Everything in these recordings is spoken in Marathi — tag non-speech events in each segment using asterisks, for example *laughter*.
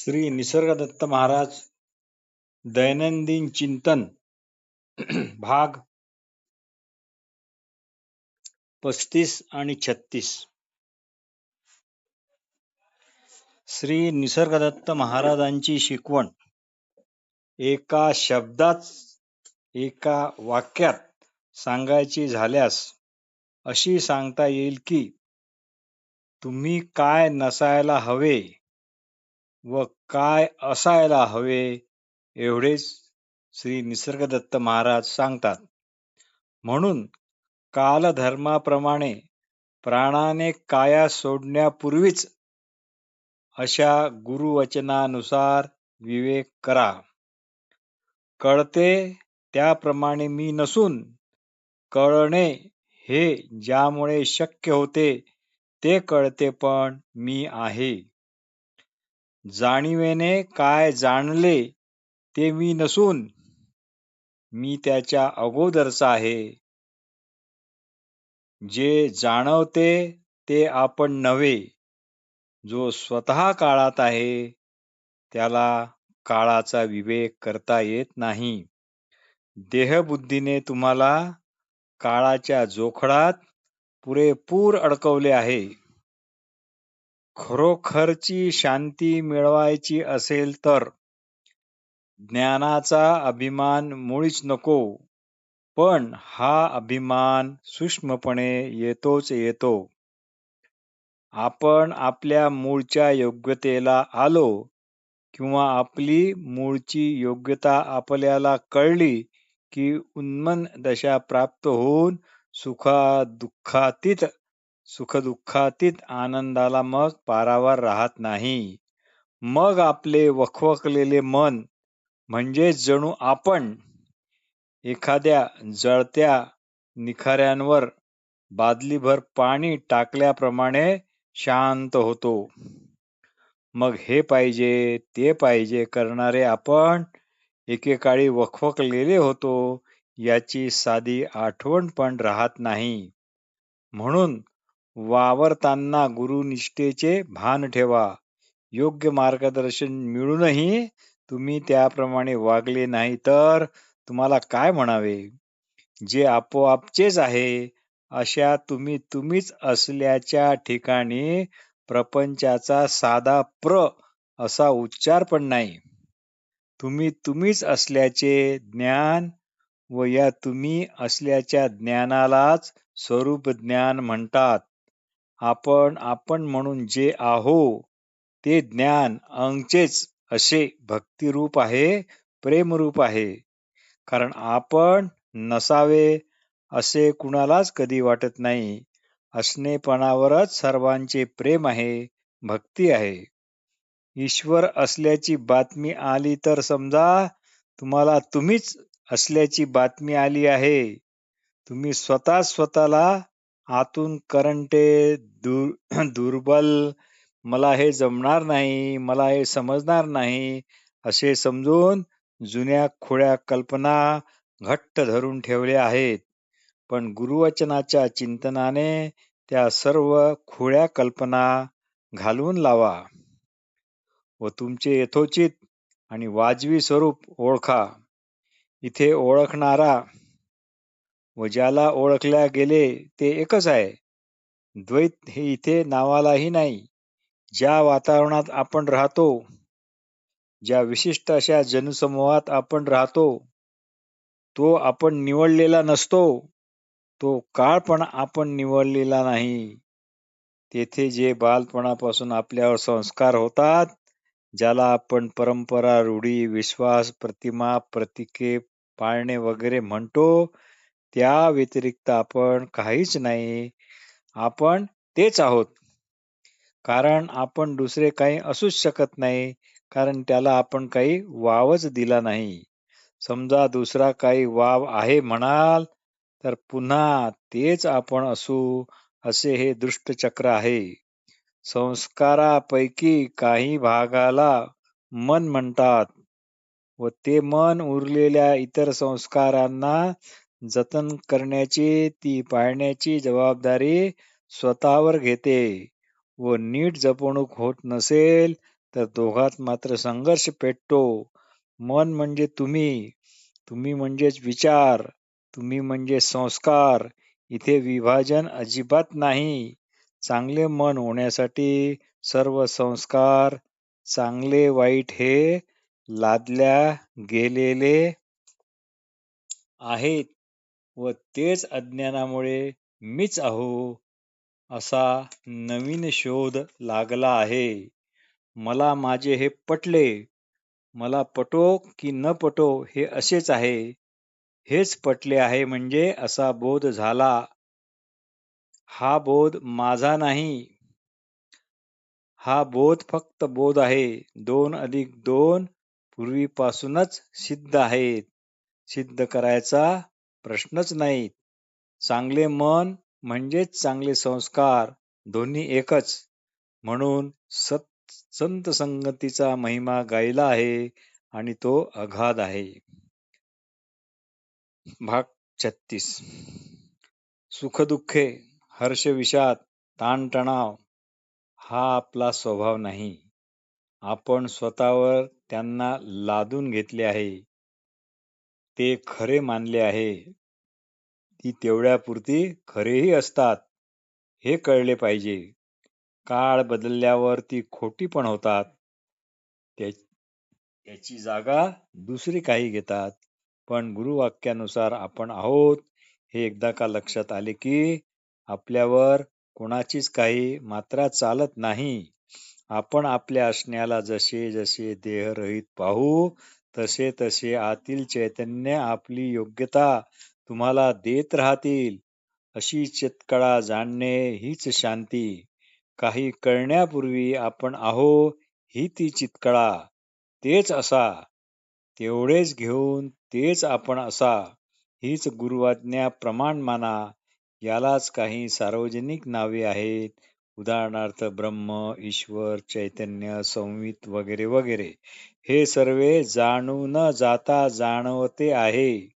श्री निसर्गदत्त महाराज दैनंदिन चिंतन *clears throat* भाग पस्तीस आणि छत्तीस. श्री निसर्गदत्त महाराजांची शिकवण. एका शब्दात एका वाक्यात सांगायची झाल्यास अशी सांगता येईल की तुम्ही काय नसायला हवे व काय असायला हवे एवढेच श्री निसर्गदत्त महाराज सांगतात. म्हणून कालधर्माप्रमाणे प्राणाने काया सोडण्यापूर्वीच अशा गुरुवचनानुसार विवेक करा. कळते त्याप्रमाणे मी नसून कळणे हे ज्यामुळे शक्य होते ते कळते पण मी आहे. जाणीवेने काय जाणले ते मी नसून मी त्याच्या अगोदरचा आहे. जे जाणवते ते आपण नव्हे. जो स्वतः काळात आहे त्याला काळाचा विवेक करता येत नाही. देहबुद्धीने तुम्हाला काळाच्या जोखडात पुरेपूर अडकवले आहे. खरोखरची शांती मिळवायची असेल तर ज्ञानाचा अभिमान मुळीच नको पण हा अभिमान सूक्ष्मपणे येतोच येतो. आपण आपल्या मूळच्या योग्यतेला आलो किंवा आपली मूळची योग्यता आपल्याला कळली की उन्मन दशा प्राप्त होऊन सुखा दुःखातीत सुखदुःखातीत आनंदाला मग पारावर राहत नाही. मग आपले वखवकलेले मन म्हणजे जणू आपण एखाद्या जळत्या निखाऱ्यांवर बादलीभर पाणी टाकल्याप्रमाणे शांत होतो. मग हे पाहिजे ते पाहिजे करणारे आपण एकेकाळी वखवकलेले होतो याची साधी आठवण पण राहत नाही. म्हणून वावरताना गुरुनिष्ठेचे भान ठेवा. योग्य मार्गदर्शन मिळूनही तुम्ही त्याप्रमाणे वागले नाही तर तुम्हाला काय म्हणावे? जे आपोआपचेच आहे अशा तुम्ही तुम्हीच असल्याच्या ठिकाणी प्रपंचाचा साधा प्र असा उच्चार पण नाही. तुम्ही तुम्हीच असल्याचे ज्ञान व या तुम्ही असल्याच्या ज्ञानालाच स्वरूप ज्ञान म्हणतात. आपण आपण म्हणून जे आहो ते ज्ञान अंगचेच असे भक्तिरूप आहे प्रेमरूप आहे. कारण आपण नसावे असे कुणालाच कधी वाटत नाही. असणेपणावरच सर्वांचे प्रेम आहे भक्ती आहे. ईश्वर असल्याची बातमी आली तर समजा तुम्हाला तुम्हीच असल्याची बातमी आली आहे. तुम्ही स्वतः स्वतःला आतून करंटे *clears throat* दुर्बल मला हे जमणार नाही मला हे समजणार नाही असे समजून जुन्या खोड्या कल्पना घट्ट धरून ठेवल्या आहेत. पण गुरुवचनाच्या चिंतनाने त्या सर्व खोड्या कल्पना घालवून लावा. व तुमचे यथोचित आणि वाजवी स्वरूप ओळखा. इथे ओळखणारा व ज्याला ओळखल्या गेले ते एकच आहे. द्वैत हे इथे नावालाही नाही. ज्या वातावरणात आपण राहतो ज्या विशिष्ट अशा जनसमूहात आपण राहतो तो आपण निवडलेला नसतो तो काळ पण आपण निवडलेला नाही. तेथे जे बालपणापासून आपल्यावर संस्कार होतात ज्याला आपण परंपरा रूढी विश्वास प्रतिमा प्रतिके पाळणे वगैरे म्हणतो त्या व्यतिरिक्त आपण काहीच नाही. आपण तेच आहोत. कारण आपण दुसरे काही असूच शकत नाही. कारण त्याला आपण काही वावच दिला नाही. समजा दुसरा काही वाव आहे म्हणाल तर पुन्हा तेच आपण असू असे हे दृष्टचक्र आहे. संस्कारापैकी काही भागाला मन म्हणतात व ते मन उरलेल्या इतर संस्कारांना जतन करण्याची ती पाळण्याची जबाबदारी स्वतःवर घेते. व नीट जपणूक होत नसेल तर दोघात मात्र संघर्ष पेटतो. मन म्हणजे तुम्ही. तुम्ही म्हणजेच विचार. तुम्ही म्हणजे संस्कार. इथे विभाजन अजिबात नाही. चांगले मन होण्यासाठी सर्व संस्कार चांगले वाईट हे लादल्या गेलेले आहेत. व तेच अज्ञानामुळे मीच आहो असा नवीन शोध लागला आहे. मला माझे हे पटले. मला पटो की न पटो हे असेच आहे. हेच पटले आहे म्हणजे असा बोध झाला. हा बोध माझा नाही. हा बोध फक्त बोध आहे. दोन अधिक दोन पूर्वीपासूनच सिद्ध आहेत. सिद्ध करायचा प्रश्नच नाहीत. चांगले मन म्हणजेच चांगले संस्कार दोन्ही एकच. म्हणून सत संत संगतीचा महिमा गायला आहे आणि तो अगाध आहे. भाग छत्तीस. सुखदुःखे हर्ष विषाद ताणतणाव हा आपला स्वभाव नाही. आपण स्वतःवर त्यांना लादून घेतले आहे. ते खरे मानले आहे. ती तेवढ्यापुरती खरेही असतात. हे कळले पाहिजे. काळ बदलल्यावर ती खोटी पण होतात. त्याची जागा दुसरी काही घेतात. पण गुरुवाक्यानुसार आपण आहोत हे एकदा का लक्षात आले की आपल्यावर कोणाचीच काही मात्रा चालत नाही. आपण आपल्या असण्याला जसे जसे देहरहित पाहू तसे तसे आतील चैतन्य आपली योग्यता तुम्हाला देत राहतील. अशी चितकळा जाणणे हीच शांती. काही कळण्यापूर्वी आपण आहो ही ती चितकळा. तेच असा. तेवढेच घेऊन तेच आपण असा. हीच गुरुवाज्ञा प्रमाण माना. यालाच काही सार्वजनिक नावे आहेत. उदाहरणार्थ ब्रह्म ईश्वर चैतन्य संवित वगैरे वगैरे. हे सर्व जाणू न जाता जाणवते आहे.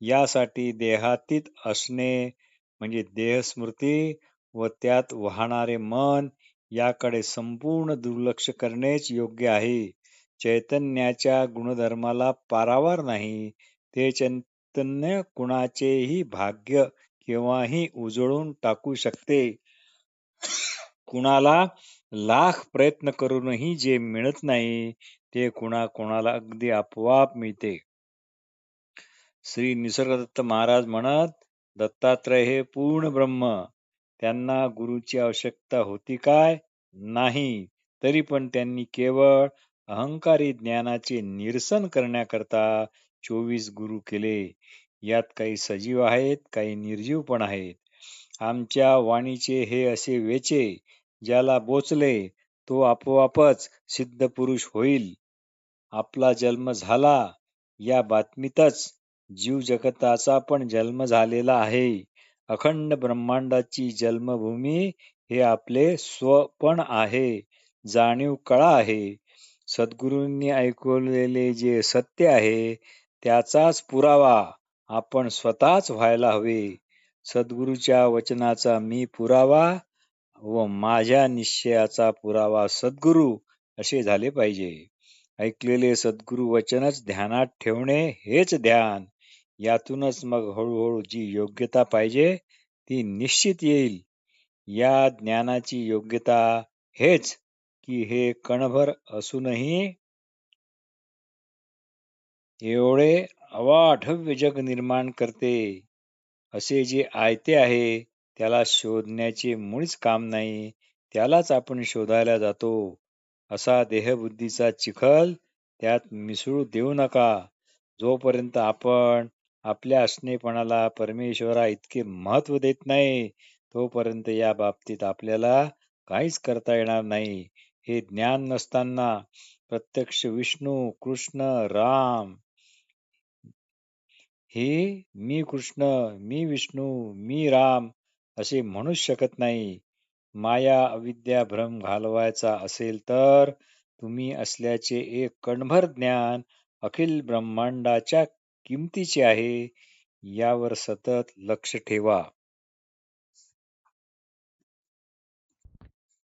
यासाठी देहातीत असणे म्हणजे देहस्मृती व त्यात वाहणारे मन याकडे संपूर्ण दुर्लक्ष करणेच योग्य आहे. चैतन्याच्या गुणधर्माला पारावार नाही. ते चैतन्य कुणाचेही भाग्य केव्हाही उजळून टाकू शकते. कुणाला लाख प्रयत्न करूनही जे मिळत नाही ते कुणा कोणाला अगदी आपोआप मिळते. श्री निसर्गदत्त महाराज म्हणत दत्तात्रय हे पूर्ण ब्रह्म. त्यांना गुरुची आवश्यकता होती काय? नाही. तरी पण त्यांनी केवळ अहंकारी ज्ञानाचे निरसन करण्याकरता चोवीस गुरु केले. यात काही सजीव आहेत काही निर्जीव पण आहेत. आमच्या वाणीचे हे असे वेचे ज्याला बोचले तो आपोआपच सिद्ध पुरुष होईल. आपला जन्म झाला या बातमीतच जीव जगताचा पण जन्म झालेला आहे. अखंड ब्रह्मांडाची जन्मभूमी हे आपले स्वपण आहे जाणीव कळा आहे. सद्गुरूंनी ऐकवलेले जे सत्य आहे त्याचाच पुरावा आपण स्वतःच व्हायला हवे. सद्गुरूच्या वचनाचा मी पुरावा व माझ्या निश्चयाचा पुरावा सद्गुरू असे झाले पाहिजे. ऐकलेले सद्गुरू वचनच ध्यानात ठेवणे हेच ध्यान. यातूनच मग हळूहळू जी योग्यता पाहिजे ती निश्चित येईल. या ज्ञानाची योग्यता हेच की हे कणभर असूनही एवढे अवाढव्य जग निर्माण करते. असे जे आयते आहे त्याला शोधण्याचे मुळीच काम नाही त्यालाच आपण शोधायला जातो. असा देहबुद्धीचा चिखल त्यात मिसळू देऊ नका. जोपर्यंत आपण आपल्या असणेपणाला परमेश्वरा इतके महत्त्व देत नाही तोपर्यंत या बाबतीत आपल्याला काहीच करता येणार नाही. हे ज्ञान नसताना प्रत्यक्ष विष्णू कृष्ण राम हे मी कृष्ण मी विष्णू मी राम असे म्हणूच शकत नाही. माया अविद्या भ्रम घालवायचा असेल तर तुम्ही असल्याचे एक कणभर ज्ञान अखिल ब्रह्मांडाच्या किमतीचे आहे. यावर सतत लक्ष ठेवा.